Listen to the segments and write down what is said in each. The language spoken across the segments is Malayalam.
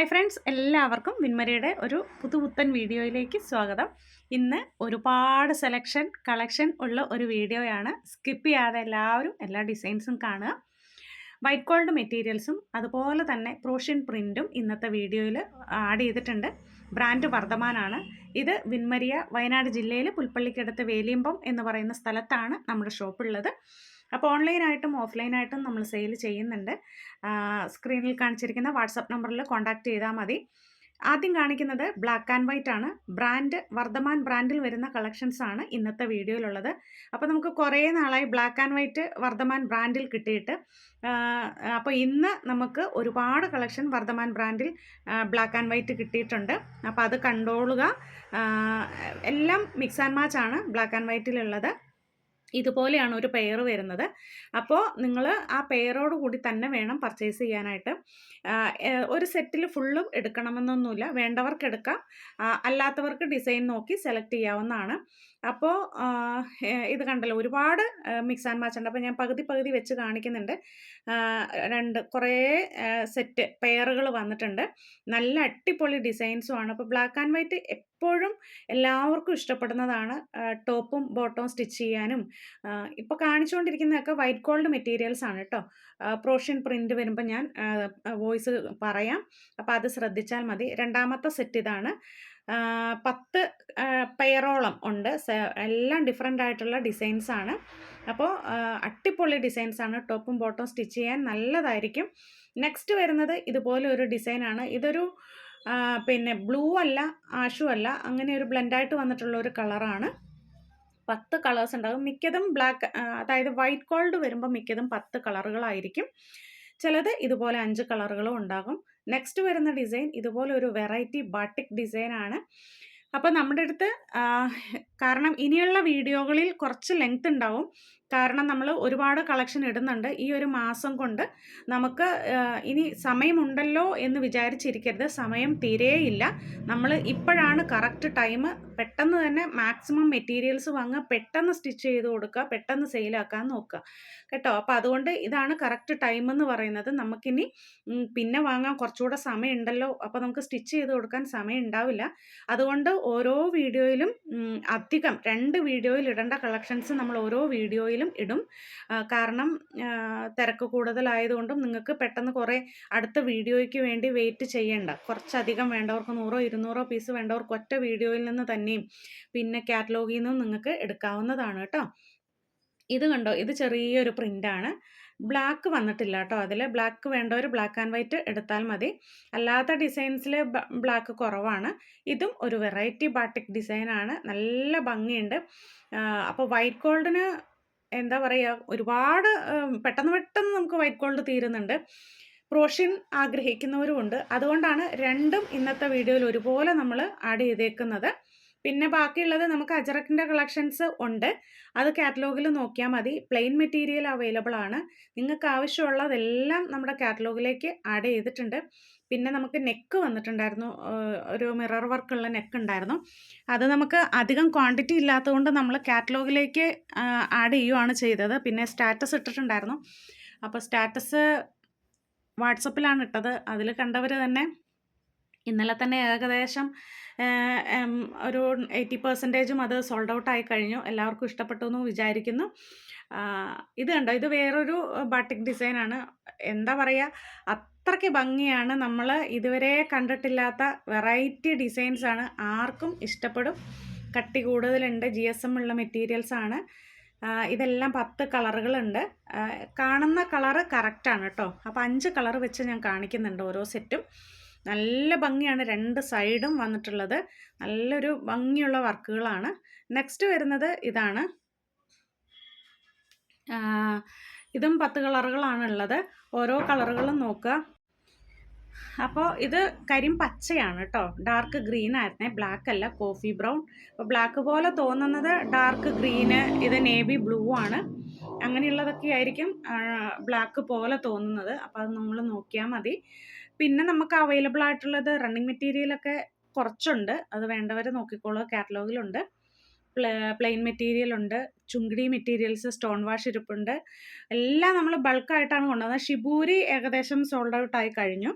ഹായ് ഫ്രണ്ട്സ് എല്ലാവർക്കും വിൻമരിയുടെ ഒരു പുതുപുത്തൻ വീഡിയോയിലേക്ക് സ്വാഗതം. ഇന്ന് ഒരുപാട് സെലക്ഷൻ കളക്ഷൻ ഉള്ള ഒരു വീഡിയോയാണ്. സ്കിപ്പ് ചെയ്യാതെ എല്ലാവരും എല്ലാ ഡിസൈൻസും കാണുക. വൈറ്റ് ഗോൾഡ് മെറ്റീരിയൽസും അതുപോലെ തന്നെ പ്രോഷ്യൻ പ്രിന്റും ഇന്നത്തെ വീഡിയോയിൽ ആഡ് ചെയ്തിട്ടുണ്ട്. ബ്രാൻഡ് വർദ്ധമാനാണ്. ഇത് വിൻമരിയ വയനാട് ജില്ലയിൽ പുൽപ്പള്ളിക്കടുത്ത് വേലിയമ്പം എന്ന് പറയുന്ന സ്ഥലത്താണ് നമ്മുടെ ഷോപ്പുള്ളത് അപ്പോൾ ഓൺലൈനായിട്ടും ഓഫ്ലൈനായിട്ടും നമ്മൾ സെയിൽ ചെയ്യുന്നുണ്ട്. സ്ക്രീനിൽ കാണിച്ചിരിക്കുന്ന വാട്സപ്പ് നമ്പറിൽ കോൺടാക്ട് ചെയ്താൽ മതി. ആദ്യം കാണിക്കുന്നത് ബ്ലാക്ക് ആൻഡ് വൈറ്റ് ആണ്. ബ്രാൻഡ് വർദ്ധമാൻ ബ്രാൻഡിൽ വരുന്ന കളക്ഷൻസ് ആണ് ഇന്നത്തെ വീഡിയോയിലുള്ളത്. അപ്പോൾ നമുക്ക് കുറേ നാളായി ബ്ലാക്ക് ആൻഡ് വൈറ്റ് വർദ്ധമാൻ ബ്രാൻഡിൽ കിട്ടിയിട്ട് അപ്പോൾ ഇന്ന് നമുക്ക് ഒരുപാട് കളക്ഷൻ വർദ്ധമാൻ ബ്രാൻഡിൽ ബ്ലാക്ക് ആൻഡ് വൈറ്റ് കിട്ടിയിട്ടുണ്ട്. അപ്പോൾ അത് കണ്ടോളുക. എല്ലാം മിക്സ് ആൻഡ് മാച്ച് ആണ് ബ്ലാക്ക് ആൻഡ് വൈറ്റിലുള്ളത്. ഇതുപോലെയാണ് ഒരു പെയർ വരുന്നത്. അപ്പോൾ നിങ്ങൾ ആ പെയറോട് കൂടി തന്നെ വേണം പർച്ചേസ് ചെയ്യാനായിട്ട്. ഒരു സെറ്റിൽ ഫുള്ളും എടുക്കണമെന്നൊന്നുമില്ല. വേണ്ടവർക്ക് എടുക്കാം. അല്ലാത്തവർക്ക് ഡിസൈൻ നോക്കി സെലക്ട് ചെയ്യാവുന്നതാണ്. അപ്പോൾ ഇത് കണ്ടല്ലോ ഒരുപാട് മിക്സ് ആൻഡ് മാച്ച് ഉണ്ട്. അപ്പോൾ ഞാൻ പകുതി പകുതി വെച്ച് കാണിക്കുന്നുണ്ട്. രണ്ട് കുറേ സെറ്റ് പെയറുകൾ വന്നിട്ടുണ്ട്. നല്ല അടിപൊളി ഡിസൈൻസുമാണ് അപ്പോൾ ബ്ലാക്ക് ആൻഡ് വൈറ്റ് എപ്പോഴും എല്ലാവർക്കും ഇഷ്ടപ്പെടുന്നതാണ്. ടോപ്പും ബോട്ടവും സ്റ്റിച്ച് ചെയ്യാനും ഇപ്പോൾ കാണിച്ചുകൊണ്ടിരിക്കുന്നതൊക്കെ വൈറ്റ് ഗോൾഡ് മെറ്റീരിയൽസ് ആണ് കേട്ടോ പ്രോഷ്യൻ പ്രിന്റ് വരുമ്പോൾ ഞാൻ വോയിസ് പറയാം. അപ്പോൾ അത് ശ്രദ്ധിച്ചാൽ മതി. രണ്ടാമത്തെ സെറ്റ് ഇതാണ്. പത്ത് പെയറോളം ഉണ്ട്. എല്ലാം ഡിഫറെന്റ് ആയിട്ടുള്ള ഡിസൈൻസ് ആണ്. അപ്പോൾ അട്ടിപ്പൊളി ഡിസൈൻസ് ആണ്. ടോപ്പും ബോട്ടവും സ്റ്റിച്ച് ചെയ്യാൻ നല്ലതായിരിക്കും. നെക്സ്റ്റ് വരുന്നത് ഇതുപോലെ ഒരു ഡിസൈനാണ് ഇതൊരു പിന്നെ ബ്ലൂ അല്ല ആഷു അല്ല അങ്ങനെ ഒരു ബ്ലെൻഡായിട്ട് വന്നിട്ടുള്ള ഒരു കളറാണ് പത്ത് കളേഴ്സ് ഉണ്ടാകും. മിക്കതും ബ്ലാക്ക് അതായത് വൈറ്റ് ഗോൾഡ് വരുമ്പോൾ മിക്കതും പത്ത് കളറുകളായിരിക്കും ചിലത് ഇതുപോലെ അഞ്ച് കളറുകളും ഉണ്ടാകും. നെക്സ്റ്റ് വരുന്ന ഡിസൈൻ ഇതുപോലെ ഒരു വെറൈറ്റി ബാട്ടിക് ഡിസൈൻ ആണ്. അപ്പോൾ നമ്മുടെ അടുത്ത് കാരണം ഇനിയുള്ള വീഡിയോകളിൽ കുറച്ച് ലെങ്ത് ഉണ്ടാവും. കാരണം നമ്മൾ ഒരുപാട് കളക്ഷൻ ഇടുന്നുണ്ട്. ഈ ഒരു മാസം കൊണ്ട് നമുക്ക് ഇനി സമയമുണ്ടല്ലോ എന്ന് വിചാരിച്ചിരിക്കരുത്. സമയം തീരെയില്ല. നമ്മൾ ഇപ്പോഴാണ് കറക്റ്റ് ടൈം. പെട്ടെന്ന് തന്നെ മാക്സിമം മെറ്റീരിയൽസ് വാങ്ങുക പെട്ടെന്ന് സ്റ്റിച്ച് ചെയ്ത് കൊടുക്കുക പെട്ടെന്ന് സെയിലാക്കാൻ നോക്കുക. കേട്ടോ? അപ്പോൾ അതുകൊണ്ട് ഇതാണ് കറക്റ്റ് ടൈം എന്ന് പറയുന്നത്. നമുക്കിനി പിന്നെ വാങ്ങാൻ കുറച്ചുകൂടെ സമയം ഉണ്ടല്ലോ അപ്പോൾ നമുക്ക് സ്റ്റിച്ച് ചെയ്ത് കൊടുക്കാൻ സമയം ഉണ്ടാവില്ല അതുകൊണ്ട് ഓരോ വീഡിയോയിലും അധികം രണ്ട് വീഡിയോയിൽ ഇടേണ്ട കളക്ഷൻസ് നമ്മൾ ഓരോ വീഡിയോയിലും വീഡിയോയിലും ഇടും. കാരണം തിരക്ക് കൂടുതലായതുകൊണ്ടും നിങ്ങൾക്ക് പെട്ടെന്ന് കുറേ അടുത്ത വീഡിയോയ്ക്ക് വേണ്ടി വെയിറ്റ് ചെയ്യേണ്ട. കുറച്ചധികം വേണ്ടവർക്ക് നൂറോ ഇരുന്നൂറോ പീസ് വേണ്ടവർക്ക് ഒറ്റ വീഡിയോയിൽ നിന്ന് തന്നെയും പിന്നെ കാറ്റലോഗിൽ നിന്നും നിങ്ങൾക്ക് എടുക്കാവുന്നതാണ് കേട്ടോ. ഇത് കണ്ടോ? ഇത് ചെറിയൊരു പ്രിന്റാണ് ബ്ലാക്ക് വന്നിട്ടില്ല കേട്ടോ അതിൽ ബ്ലാക്ക് വേണ്ടവർ ബ്ലാക്ക് ആൻഡ് വൈറ്റ് എടുത്താൽ മതി. അല്ലാത്ത ഡിസൈൻസിൽ ബ്ലാക്ക് കുറവാണ്. ഇതും ഒരു വെറൈറ്റി ബാട്ടിക് ഡിസൈനാണ്. നല്ല ഭംഗിയുണ്ട്. അപ്പോൾ വൈറ്റ് ഗോൾഡിന് എന്താ പറയുക ഒരുപാട് പെട്ടെന്ന് പെട്ടെന്ന് നമുക്ക് വൈറ്റ് ഗോൾഡ് തീരുന്നുണ്ട്. പ്രോഷ്യൻ ആഗ്രഹിക്കുന്നവരുമുണ്ട് അതുകൊണ്ടാണ് രണ്ടും ഇന്നത്തെ വീഡിയോയിൽ ഒരുപോലെ നമ്മൾ ആഡ് ചെയ്തേക്കുന്നത്. പിന്നെ ബാക്കിയുള്ളത് നമുക്ക് അജറക്കിന്റെ കളക്ഷൻസ് ഉണ്ട്. അത് കാറ്റലോഗിൽ നോക്കിയാൽ മതി. പ്ലെയിൻ മെറ്റീരിയൽ അവൈലബിൾ ആണ്. നിങ്ങൾക്ക് ആവശ്യമുള്ളതെല്ലാം നമ്മുടെ കാറ്റലോഗിലേക്ക് ആഡ് ചെയ്തിട്ടുണ്ട്. പിന്നെ നമുക്ക് നെക്ക് വന്നിട്ടുണ്ടായിരുന്നു. ഒരു മിറർ വർക്കുള്ള നെക്ക് ഉണ്ടായിരുന്നു. അത് നമുക്ക് അധികം ക്വാണ്ടിറ്റി ഇല്ലാത്തതുകൊണ്ട് നമ്മൾ കാറ്റലോഗിലേക്ക് ആഡ് ചെയ്യുവാണ് ചെയ്തത്. പിന്നെ സ്റ്റാറ്റസ് ഇട്ടിട്ടുണ്ടായിരുന്നു. അപ്പോൾ സ്റ്റാറ്റസ് വാട്സപ്പിലാണ് ഇട്ടത്. അതിൽ കണ്ടവർ തന്നെ ഇന്നലെ തന്നെ ഏകദേശം ഒരു എയ്റ്റി പെർസെന്റേജും അത് സോൾഡ് ഔട്ട് ആയി കഴിഞ്ഞു. എല്ലാവർക്കും ഇഷ്ടപ്പെട്ടു എന്ന് വിചാരിക്കുന്നു. ഇത് കണ്ടോ? ഇത് വേറൊരു ബാട്ടിക് ഡിസൈനാണ് എന്താ പറയുക അത്രയ്ക്ക് ഭംഗിയാണ്. നമ്മൾ ഇതുവരെ കണ്ടിട്ടില്ലാത്ത വെറൈറ്റി ഡിസൈൻസാണ് ആർക്കും ഇഷ്ടപ്പെടും. കട്ടി കൂടുതലുണ്ട് ജി എസ് എം ഉള്ള മെറ്റീരിയൽസാണ് ഇതെല്ലാം പത്ത് കളറുകളുണ്ട് കാണുന്ന കളറ് കറക്റ്റാണ് കേട്ടോ. അപ്പോൾ അഞ്ച് കളർ വെച്ച് ഞാൻ കാണിക്കുന്നുണ്ട് ഓരോ സെറ്റും നല്ല ഭംഗിയാണ് രണ്ട് സൈഡും വന്നിട്ടുള്ളത്. നല്ലൊരു ഭംഗിയുള്ള വർക്കുകളാണ്. നെക്സ്റ്റ് വരുന്നത് ഇതാണ്. ഇതും പത്ത് കളറുകളാണ് ഉള്ളത് ഓരോ കളറുകളും നോക്കുക. അപ്പോൾ ഇത് കരിം പച്ചയാണ് കേട്ടോ. ഡാർക്ക് ഗ്രീൻ ആയിരുന്നേ. ബ്ലാക്ക് അല്ല കോഫി ബ്രൗൺ അപ്പോൾ ബ്ലാക്ക് പോലെ തോന്നുന്നത് ഡാർക്ക് ഗ്രീന് ഇത് നേവി ബ്ലൂ ആണ്. അങ്ങനെയുള്ളതൊക്കെ ആയിരിക്കും ബ്ലാക്ക് പോലെ തോന്നുന്നത്. അപ്പോൾ അത് നമ്മൾ നോക്കിയാൽ മതി. പിന്നെ നമുക്ക് അവൈലബിൾ ആയിട്ടുള്ളത് റണ്ണിങ് മെറ്റീരിയലൊക്കെ കുറച്ചുണ്ട്. അത് വേണ്ടവർ നോക്കിക്കോളൂ. കാറ്റലോഗിലുണ്ട് പ്ലെയിൻ മെറ്റീരിയൽ ഉണ്ട്. ചുങ്കിടി മെറ്റീരിയൽസ് സ്റ്റോൺ വാഷ് ഇരിപ്പുണ്ട്. എല്ലാം നമ്മൾ ബൾക്കായിട്ടാണ് കൊണ്ടുവന്നത്. ഷിബൂരി ഏകദേശം സോൾഡ് ഔട്ട് ആയി കഴിഞ്ഞു.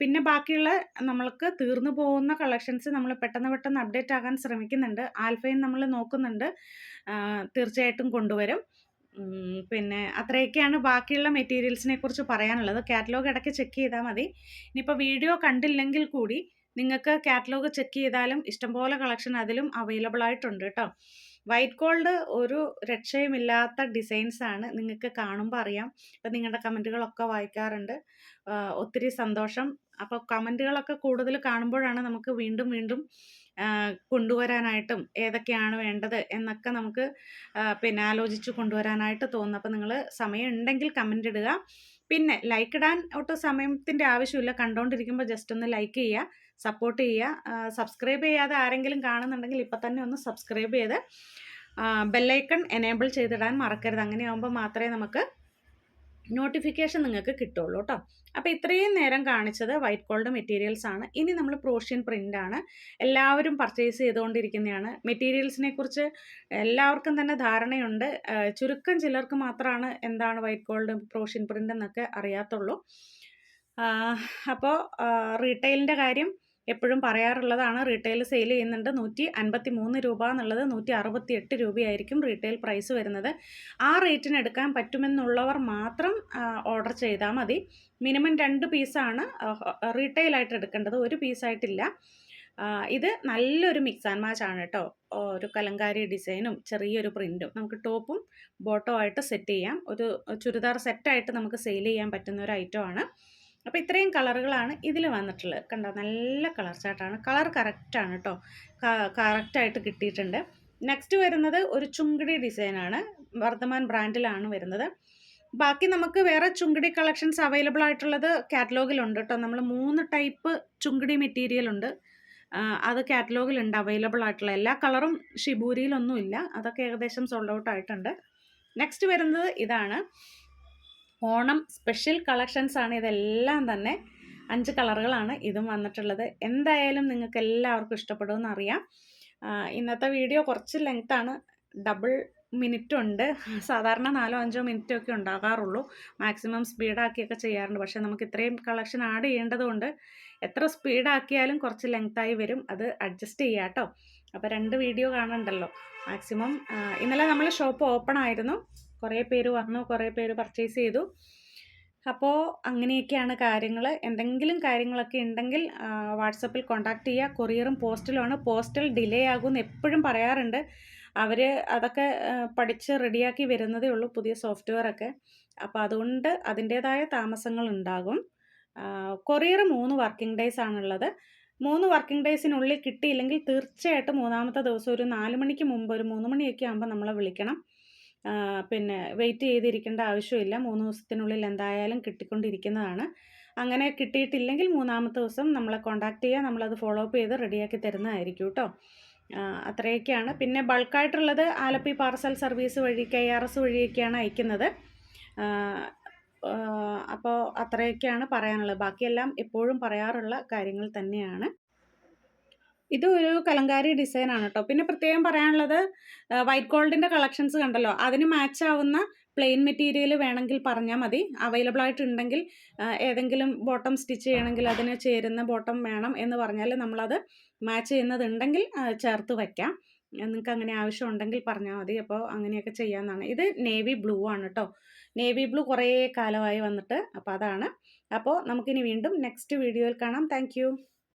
പിന്നെ ബാക്കിയുള്ള നമ്മൾക്ക് തീർന്നു പോകുന്ന കളക്ഷൻസ് നമ്മൾ പെട്ടെന്ന് പെട്ടെന്ന് അപ്ഡേറ്റ് ആകാൻ ശ്രമിക്കുന്നുണ്ട്. ആൽഫയും നമ്മൾ നോക്കുന്നുണ്ട്. തീർച്ചയായിട്ടും കൊണ്ടുവരും. പിന്നെ അത്രയൊക്കെയാണ് ബാക്കിയുള്ള മെറ്റീരിയൽസിനെ കുറിച്ച് പറയാനുള്ളത്. കാറ്റലോഗ് ഇടയ്ക്ക് ചെക്ക് ചെയ്താൽ മതി. ഇനിയിപ്പോൾ വീഡിയോ കണ്ടില്ലെങ്കിൽ കൂടി നിങ്ങൾക്ക് കാറ്റലോഗ് ചെക്ക് ചെയ്താലും ഇഷ്ടംപോലെ കളക്ഷൻ അതിലും അവൈലബിൾ ആയിട്ടുണ്ട് കേട്ടോ വൈറ്റ് ഗോൾഡ് ഒരു രക്ഷയുമില്ലാത്ത ഡിസൈൻസ് ആണ് നിങ്ങൾക്ക് കാണുമ്പോൾ അറിയാം. ഇപ്പം നിങ്ങളുടെ കമന്റുകളൊക്കെ വായിക്കാറുണ്ട്. ഒത്തിരി സന്തോഷം. അപ്പോൾ കമന്റുകളൊക്കെ കൂടുതൽ കാണുമ്പോഴാണ് നമുക്ക് വീണ്ടും വീണ്ടും കൊണ്ടുവരാനായിട്ടും ഏതൊക്കെയാണ് വേണ്ടത് എന്നൊക്കെ നമുക്ക് പിന്നെ ആലോചിച്ച് കൊണ്ടുവരാനായിട്ട് തോന്നുന്നു അപ്പോൾ നിങ്ങൾ സമയം ഉണ്ടെങ്കിൽ കമന്റ് ഇടുക. പിന്നെ ലൈക്ക് ഇടാൻ ഒട്ടും സമയത്തിന്റെ ആവശ്യമില്ല. കണ്ടുകൊണ്ടിരിക്കുമ്പോൾ ജസ്റ്റ് ഒന്ന് ലൈക്ക് ചെയ്യുക സപ്പോർട്ട് ചെയ്യുക. സബ്സ്ക്രൈബ് ചെയ്യാതെ ആരെങ്കിലും കാണുന്നുണ്ടെങ്കിൽ ഇപ്പം തന്നെ ഒന്ന് സബ്സ്ക്രൈബ് ചെയ്ത് ബെല്ലൈക്കൺ എനേബിൾ ചെയ്തിടാൻ മറക്കരുത്. അങ്ങനെയാകുമ്പോൾ മാത്രമേ നമുക്ക് നോട്ടിഫിക്കേഷൻ നിങ്ങൾക്ക് കിട്ടുള്ളൂ കേട്ടോ അപ്പോൾ ഇത്രയും നേരം കാണിച്ചത് വൈറ്റ് ഗോൾഡ് മെറ്റീരിയൽസ് ആണ്. ഇനി നമ്മൾ പ്രോഷ്യൻ പ്രിന്റ് ആണ്. എല്ലാവരും പർച്ചേസ് ചെയ്തുകൊണ്ടിരിക്കുന്നതാണ് മെറ്റീരിയൽസിനെ കുറിച്ച് എല്ലാവർക്കും തന്നെ ധാരണയുണ്ട്. ചുരുക്കം ചിലർക്ക് മാത്രമാണ് എന്താണ് വൈറ്റ് ഗോൾഡ് പ്രോഷ്യൻ പ്രിന്റ് എന്നൊക്കെ അറിയാത്തുള്ളൂ. അപ്പോൾ റീറ്റെയിലിന്റെ കാര്യം എപ്പോഴും പറയാറുള്ളതാണ് റീറ്റെയിൽ സെയിൽ ചെയ്യുന്നുണ്ട് നൂറ്റി അൻപത്തി മൂന്ന് രൂപ എന്നുള്ളത് നൂറ്റി അറുപത്തി എട്ട് രൂപയായിരിക്കും റീറ്റെയിൽ പ്രൈസ് വരുന്നത്. ആ റേറ്റിന് എടുക്കാൻ പറ്റുമെന്നുള്ളവർ മാത്രം ഓർഡർ ചെയ്താൽ മതി. മിനിമം രണ്ട് പീസാണ് റീറ്റെയിലായിട്ട് എടുക്കേണ്ടത്. ഒരു പീസായിട്ടില്ല ഇത് നല്ലൊരു മിക്സ് ആൻഡ് മാച്ച് ആണ് കേട്ടോ ഒരു കലങ്കാരി ഡിസൈനും ചെറിയൊരു പ്രിന്റും നമുക്ക് ടോപ്പും ബോട്ടോ ആയിട്ട് സെറ്റ് ചെയ്യാം. ഒരു ചുരിദാർ സെറ്റായിട്ട് നമുക്ക് സെയിൽ ചെയ്യാൻ പറ്റുന്ന ഒരു ഐറ്റം ആണ്. അപ്പോൾ ഇത്രയും കളറുകളാണ് ഇതിൽ വന്നിട്ടുള്ളത്. കണ്ടോ? നല്ല കളർ ചാർട്ടാണ് കളർ കറക്റ്റാണ് കേട്ടോ കറക്റ്റായിട്ട് കിട്ടിയിട്ടുണ്ട്. നെക്സ്റ്റ് വരുന്നത് ഒരു ചുങ്കിടി ഡിസൈനാണ് വർദ്ധമാൻ ബ്രാൻഡിലാണ് വരുന്നത്. ബാക്കി നമുക്ക് വേറെ ചുങ്കിടി കളക്ഷൻസ് അവൈലബിൾ ആയിട്ടുള്ളത് കാറ്റലോഗിലുണ്ട് കേട്ടോ നമ്മൾ മൂന്ന് ടൈപ്പ് ചുങ്കിടി മെറ്റീരിയൽ ഉണ്ട്. അത് കാറ്റലോഗിലുണ്ട് അവൈലബിൾ ആയിട്ടുള്ള എല്ലാ കളറും ഷിബൂരിയിലൊന്നും ഇല്ല അതൊക്കെ ഏകദേശം സോൾഡ് ഔട്ട് ആയിട്ടുണ്ട്. നെക്സ്റ്റ് വരുന്നത് ഇതാണ്. ഓണം സ്പെഷ്യൽ കളക്ഷൻസ് ആണ് ഇതെല്ലാം തന്നെ അഞ്ച് കളറുകളാണ് ഇതും വന്നിട്ടുള്ളത്. എന്തായാലും നിങ്ങൾക്ക് എല്ലാവർക്കും ഇഷ്ടപ്പെടുമെന്ന് അറിയാം. ഇന്നത്തെ വീഡിയോ കുറച്ച് ലെങ്ത്താണ് ഡബിൾ മിനിറ്റ് ഉണ്ട്. സാധാരണ നാലോ അഞ്ചോ മിനിറ്റോ ഒക്കെ ഉണ്ടാകാറുള്ളൂ. മാക്സിമം സ്പീഡാക്കിയൊക്കെ ചെയ്യാറുണ്ട്. പക്ഷേ നമുക്ക് ഇത്രയും കളക്ഷൻ ആഡ് ചെയ്യേണ്ടതുകൊണ്ട് എത്ര സ്പീഡാക്കിയാലും കുറച്ച് ലെങ്ത്തായി വരും. അത് അഡ്ജസ്റ്റ് ചെയ്യാം കേട്ടോ. അപ്പോൾ രണ്ട് വീഡിയോ കാണണ്ടല്ലോ. മാക്സിമം ഇന്നലെ നമ്മൾ ഷോപ്പ് ഓപ്പൺ ആയിരുന്നു. കുറേ പേര് വന്നു കുറേ പേര് പർച്ചേസ് ചെയ്തു. അപ്പോൾ അങ്ങനെയൊക്കെയാണ് കാര്യങ്ങൾ എന്തെങ്കിലും കാര്യങ്ങളൊക്കെ ഉണ്ടെങ്കിൽ വാട്സപ്പിൽ കോൺടാക്റ്റ് ചെയ്യുക. കൊറിയറും പോസ്റ്റലുമാണ്. പോസ്റ്റൽ ഡിലേ ആകുമെന്ന് എപ്പോഴും പറയാറുണ്ട്. അവർ അതൊക്കെ പഠിച്ച് റെഡിയാക്കി വരുന്നതേ ഉള്ളൂ പുതിയ സോഫ്റ്റ്വെയർ ഒക്കെ. അപ്പോൾ അതുകൊണ്ട് അതിന്റേതായ താമസങ്ങൾ ഉണ്ടാകും. കൊറിയർ മൂന്ന് വർക്കിംഗ് ഡേയ്സ് ആണുള്ളത്. മൂന്ന് വർക്കിംഗ് ഡേയ്സിനുള്ളിൽ കിട്ടിയില്ലെങ്കിൽ തീർച്ചയായിട്ടും മൂന്നാമത്തെ ദിവസം ഒരു നാല് മണിക്ക് മുമ്പ് ഒരു മൂന്ന് മണിയൊക്കെ ആകുമ്പോൾ നമ്മളെ വിളിക്കണം. പിന്നെ വെയിറ്റ് ചെയ്തിരിക്കേണ്ട ആവശ്യമില്ല. മൂന്ന് ദിവസത്തിനുള്ളിൽ എന്തായാലും കിട്ടിക്കൊണ്ടിരിക്കുന്നതാണ്. അങ്ങനെ കിട്ടിയിട്ടില്ലെങ്കിൽ മൂന്നാമത്തെ ദിവസം നമ്മളെ കോൺടാക്റ്റ് ചെയ്യുക. നമ്മളത് ഫോളോ അപ്പ് ചെയ്ത് റെഡിയാക്കി തരുന്നതായിരിക്കും കേട്ടോ. അത്രയൊക്കെയാണ്. പിന്നെ ബൾക്കായിട്ടുള്ളത് ആലപ്പി പാർസൽ സർവീസ് വഴി കെ ആർ എസ് വഴിയൊക്കെയാണ് അയക്കുന്നത്. അപ്പോൾ അത്രയൊക്കെയാണ് പറയാനുള്ളത്. ബാക്കിയെല്ലാം എപ്പോഴും പറയാറുള്ള കാര്യങ്ങൾ തന്നെയാണ്. ഇത് ഒരു കലങ്കാരി ഡിസൈൻ ആണ് കേട്ടോ പിന്നെ പ്രത്യേകം പറയാനുള്ളത് വൈറ്റ് ഗോൾഡിന്റെ കളക്ഷൻസ് കണ്ടല്ലോ. അതിന് മാച്ച് ആവുന്ന പ്ലെയിൻ മെറ്റീരിയൽ വേണമെങ്കിൽ പറഞ്ഞാൽ മതി. അവൈലബിൾ ആയിട്ടുണ്ടെങ്കിൽ ഏതെങ്കിലും ബോട്ടം സ്റ്റിച്ച് ചെയ്യണമെങ്കിൽ അതിന് ചേരുന്ന ബോട്ടം വേണം എന്ന് പറഞ്ഞാൽ നമ്മളത് മാച്ച് ചെയ്യുന്നതുണ്ടെങ്കിൽ ചേർത്ത് വയ്ക്കാം നിങ്ങൾക്ക് അങ്ങനെ ആവശ്യം ഉണ്ടെങ്കിൽ പറഞ്ഞാൽ മതി. അപ്പോൾ അങ്ങനെയൊക്കെ ചെയ്യാമെന്നാണ് ഇത് നേവി ബ്ലൂ ആണ് കേട്ടോ നേവി ബ്ലൂ കുറേ കാലമായി വന്നിട്ട് അപ്പോൾ അതാണ്. അപ്പോൾ നമുക്കിനി വീണ്ടും നെക്സ്റ്റ് വീഡിയോയിൽ കാണാം. താങ്ക്